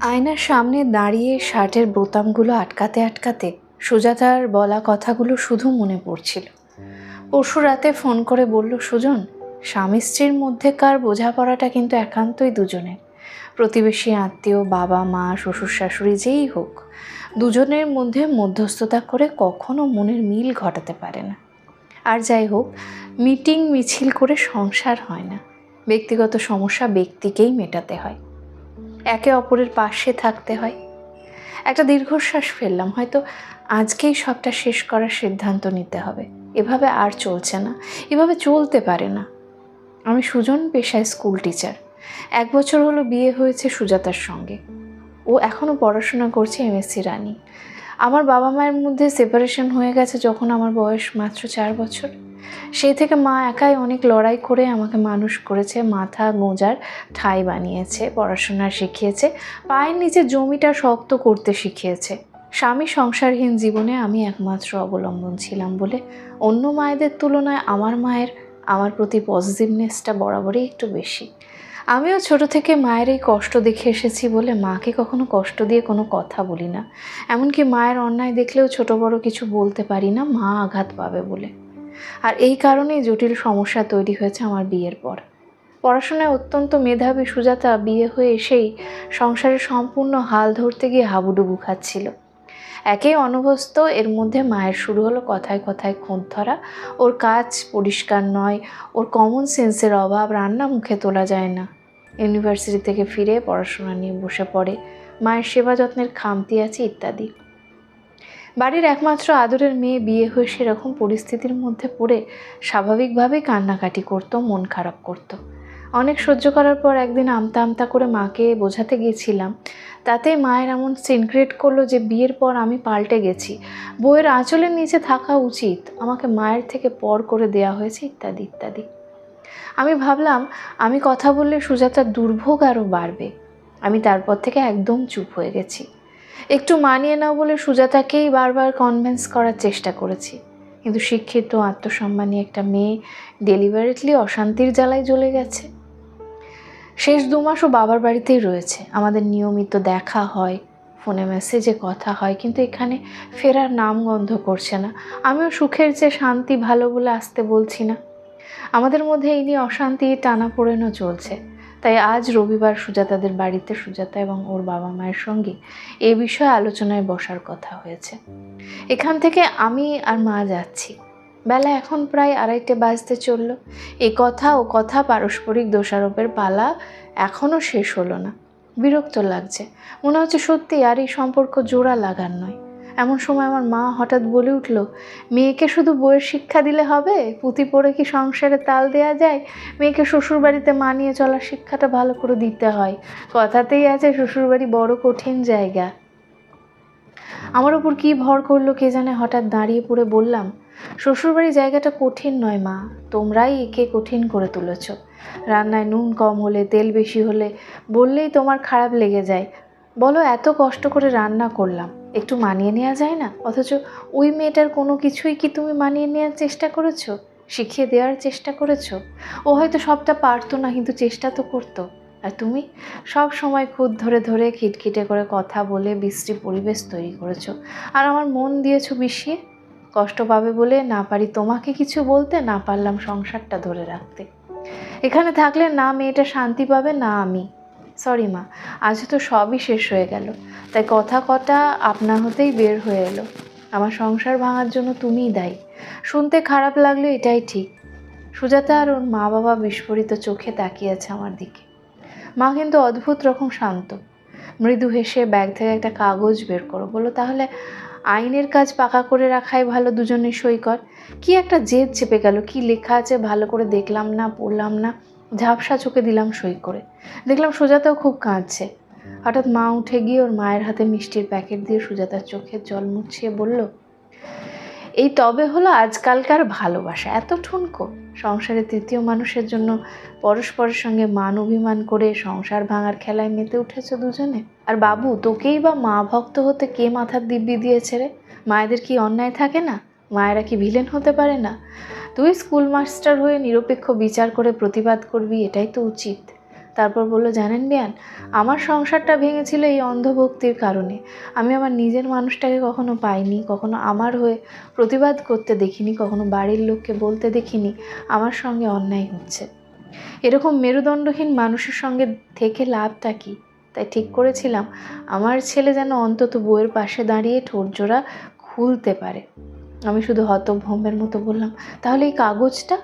আয়নার সামনে দাঁড়িয়ে শার্টের বোতামগুলো আটকাতে আটকাতে সুজাতার বলা কথাগুলো শুধু মনে পড়ছিল। পরশু রাতে ফোন করে বলল, সুজন, স্বামী স্ত্রীর মধ্যেকার বোঝাপড়াটা কিন্তু একান্তই দুজনের। প্রতিবেশী আত্মীয়, বাবা, মা, শ্বশুর, শাশুড়ি, যেই হোক, দুজনের মধ্যে মধ্যস্থতা করে কখনো মনের মিল ঘটাতে পারে না। আর যাই হোক, মিটিং মিছিল করে সংসার হয় না। ব্যক্তিগত সমস্যা ব্যক্তিকেই মেটাতে হয়। একে অপরের পাশে থাকতে হয়। একটা দীর্ঘশ্বাস ফেললাম, হয়তো আজকেই সবটা শেষ করার সিদ্ধান্ত নিতে হবে। এভাবে আর চলছে না, এভাবে চলতে পারে না। আমি সুজন পেশায় স্কুল টিচার। এক বছর হলো বিয়ে হয়েছে সুজাতার সঙ্গে। ও এখনও পড়াশোনা করছে এমএসসি রানি। আমার বাবা মায়ের মধ্যে সেপারেশন হয়ে গেছে যখন আমার বয়স মাত্র চার বছর। সেই থেকে মা একাই অনেক লড়াই করে আমাকে মানুষ করেছে, মাথা গোঁজার ঠাই বানিয়েছে, পড়াশোনা শিখিয়েছে, পায়ের নিচে জমিটা শক্ত করতে শিখিয়েছে। স্বামী সংসারহীন জীবনে আমি একমাত্র অবলম্বন ছিলাম বলে অন্য মায়েদের তুলনায় আমার মায়ের, আমার প্রতি পজিটিভনেসটা বরাবরই একটু বেশি। আমিও ছোট থেকে মায়ের এই কষ্ট দেখে এসেছি বলে মাকে কখনো কষ্ট দিয়ে কোনো কথা বলি না। এমনকি মায়ের অন্যায় দেখলেও ছোট বড় কিছু বলতে পারি না, মা আঘাত পাবে বলে। আর এই কারণেই জটিল সমস্যা তৈরি হয়েছে আমার বিয়ের পর। পড়াশোনায় অত্যন্ত মেধাবী সুজাতা বিয়ে হয়ে এসেই সংসারের সম্পূর্ণ হাল ধরতে গিয়ে হাবুডুবু খাচ্ছিল। একেই অনভ্যস্ত, এর মধ্যে মায়ের শুরু হলো কথায় কথায় খুঁত ধরা। ওর কাজ পরিষ্কার নয়, ওর কমন সেন্সের অভাব, রান্না মুখে তোলা যায় না। ইউনিভার্সিটি থেকে ফিরে পড়াশোনা নিয়ে বসে পড়ে। মায়ের সেবা যত্নের খামতি আছে ইত্যাদি। বাড়ির একমাত্র আদরের মেয়ে বিয়ে হয়ে সেরকম পরিস্থিতির মধ্যে পড়ে স্বাভাবিকভাবেই কান্নাকাটি করতো, মন খারাপ করতো। অনেক সহ্য করার পর একদিন আমতা আমতা করে মাকে বোঝাতে গিয়েছিলাম। তাতে মায়ের এমন সিনক্রেট করল যে বিয়ের পর আমি পাল্টে গেছি। বইয়ের আঁচলের নিচে থাকা উচিত, আমাকে মায়ের থেকে পর করে দেয়া হয়েছে ইত্যাদি ইত্যাদি। আমি ভাবলাম, আমি কথা বললে সুজাতার দুর্ভোগ আরও বাড়বে। আমি তারপর থেকে একদম চুপ হয়ে গেছি। একটু মানিয়ে নাও বলে সুজাতাকেই বারবার কনভিন্স করার চেষ্টা করেছি। কিন্তু শিক্ষিত, আত্মসম্মানী একটা মেয়ে ডেলিভারেটলি অশান্তির জ্বালায় জ্বলে গেছে। শেষ দু মাসও বাবার বাড়িতেই রয়েছে। আমাদের নিয়মিত দেখা হয় ফোনে মেসেজে কথা হয়, কিন্তু এখানে ফেরার নাম গন্ধ করছে না। আমিও সুখের চেয়ে শান্তি ভালো বলে আসতে বলছি না। আমাদের মধ্যে এই নিয়ে অশান্তি টানা পড়েনও চলছে। তাই আজ রবিবার সুজাতাদের বাড়িতে সুজাতা এবং ওর বাবা মায়ের সঙ্গে এ বিষয়ে আলোচনায় বসার কথা হয়েছে। এখান থেকে আমি আর মা যাচ্ছি। বেলা এখন প্রায় আড়াইটে বাজতে চলল। এ কথা ও কথা পারস্পরিক দোষারোপের পালা এখনও শেষ হলো না। বিরক্ত লাগছে। মনে হচ্ছে সত্যি আর এই সম্পর্ক জোড়া লাগার নয়। এমন সময় আমার মা হঠাৎ বলে উঠল, মেয়েকে শুধু বইয়ের শিক্ষা দিলে হবে? পুঁতি পড়ে কি সংসারে তাল দেয়া যায়? মেয়েকে শ্বশুরবাড়িতে মানিয়ে চলার শিক্ষাটা ভালো করে দিতে হয়। কথাতেই আছে, শ্বশুরবাড়ি বড় কঠিন জায়গা। আমার উপর কি ভর করল কে জানে হঠাৎ দাঁড়িয়ে পড়ে বললাম, শ্বশুরবাড়ি জায়গাটা কঠিন নয় মা, তোমরাই একে কঠিন করে তুলেছ। রান্নায় নুন কম হলে, তেল বেশি হলে, বললেই তোমার খারাপ লেগে যায়। বলো, এত কষ্ট করে রান্না করলাম। একটু মানিয়ে নেওয়া যায় না? অথচ ওই মেয়েটার কোনো কিছুই কি তুমি মানিয়ে নেওয়ার চেষ্টা করেছ? শিখিয়ে দেওয়ার চেষ্টা করেছ? ও হয়তো সবটা পারতো না, কিন্তু চেষ্টা তো করতো। আর তুমি? সব সময় খুদ ধরে ধরে, খিটখিটে করে কথা বলে বিশ্রী পরিবেশ তৈরি করেছ। আর আমার মন দিয়েছ বিষিয়ে? কষ্ট পাবে বলে না পারি তোমাকে কিছু বলতে, না পারলাম সংসারটা ধরে রাখতে। এখানে থাকলে না মেয়েটা শান্তি পাবে, না আমি। সরি মা। আজ তো সবই শেষ হয়ে গেল। তাই কথা কটা আপনা হতেই বের হয়ে এলো। আমার সংসার ভাঙার জন্য তুমিই দায়ী। শুনতে খারাপ লাগল, এটাই ঠিক। সুজাতা আর ওর মা বাবা বিস্ফোরিত চোখে তাকিয়েছে আমার দিকে। মা কিন্তু অদ্ভুত রকম শান্ত। মৃদু হেসে ব্যাগ থেকে একটা কাগজ বের করো। বলো তাহলে আইনের কাজ পাকা করে রাখাই ভালো দুজনে সই কর। কি একটা জেদ চেপে গেল, কি লেখা আছে ভালো করে দেখলাম না, পড়লাম না। ঝাপসা চোখে দিলাম সই করে। দেখলাম সুজাতাও খুব কাঁদছে। হঠাৎ মা উঠে গিয়ে ওর মায়ের হাতে মিষ্টির প্যাকেট দিয়ে সুজাতার চোখের জল মুছিয়ে বলল, এই তবে হলো আজকালকার ভালোবাসা, এত ঠুনকো। সংসারে তৃতীয় মানুষের জন্য পরস্পরের সঙ্গে মান অভিমান করে সংসার ভাঙার খেলায় মেতে উঠেছে দুজনে। আর বাবু, তোকেই বা মা ভক্ত হতে কে মাথার দিব্যি দিয়েছে রে? মায়েদের কি অন্যায় থাকে না? মায়েরা কি ভিলেন হতে পারে না? তুই স্কুল মাস্টার হয়ে নিরপেক্ষ বিচার করে প্রতিবাদ করবি, এটাই তো উচিত। তারপর বলল, জানেন বিয়ান, আমার সংসারটা ভেঙেছিল এই অন্ধভক্তির কারণে। আমি আমার নিজের মানুষটাকে কখনো পাইনি, কখনো আমার হয়ে প্রতিবাদ করতে দেখিনি, কখনো বাড়ির লোককে বলতে দেখিনি, আমার সঙ্গে অন্যায় হচ্ছে। এরকম মেরুদণ্ডহীন মানুষের সঙ্গে থেকে লাভটা কি? তাই ঠিক করেছিলাম, আমার ছেলে যেন অন্তত বইয়ের পাশে দাঁড়িয়ে ঠোঁটজোড়া খুলতে পারে। আমি শুধু হতভম্বের মতো বললাম, তাহলে এই কাগজটা?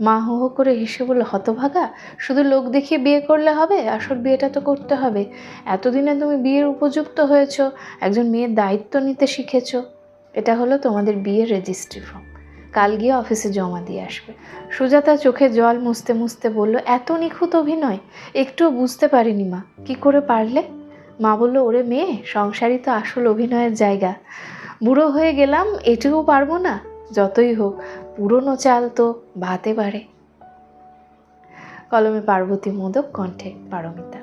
মা হো হো করে হেসে বলল, হতভাগা? শুধু লোক দেখিয়ে বিয়ে করলে হবে? আসল বিয়েটা তো করতে হবে। এতদিনে তুমি বিয়ের উপযুক্ত হয়েছো, একজন মেয়ের দায়িত্ব নিতে শিখেছ। এটা হলো তোমাদের বিয়ের রেজিস্ট্রি ফর্ম। কাল গিয়ে অফিসে জমা দিয়ে আসবে। সুজাতা চোখে জল মুছতে মুছতে বলল, এত নিখুঁত অভিনয়? একটুও বুঝতে পারিনি মা। কি করে পারলে? মা বলল, ওরে মেয়ে, সংসারই তো আসল অভিনয়ের জায়গা। বুড়ো হয়ে গেলাম, এটুকু পারব না, যতই হোক, পুরনো চাল তো ভাতে পারে কলমে পার্বতী মোদক, কণ্ঠে পারমিতা।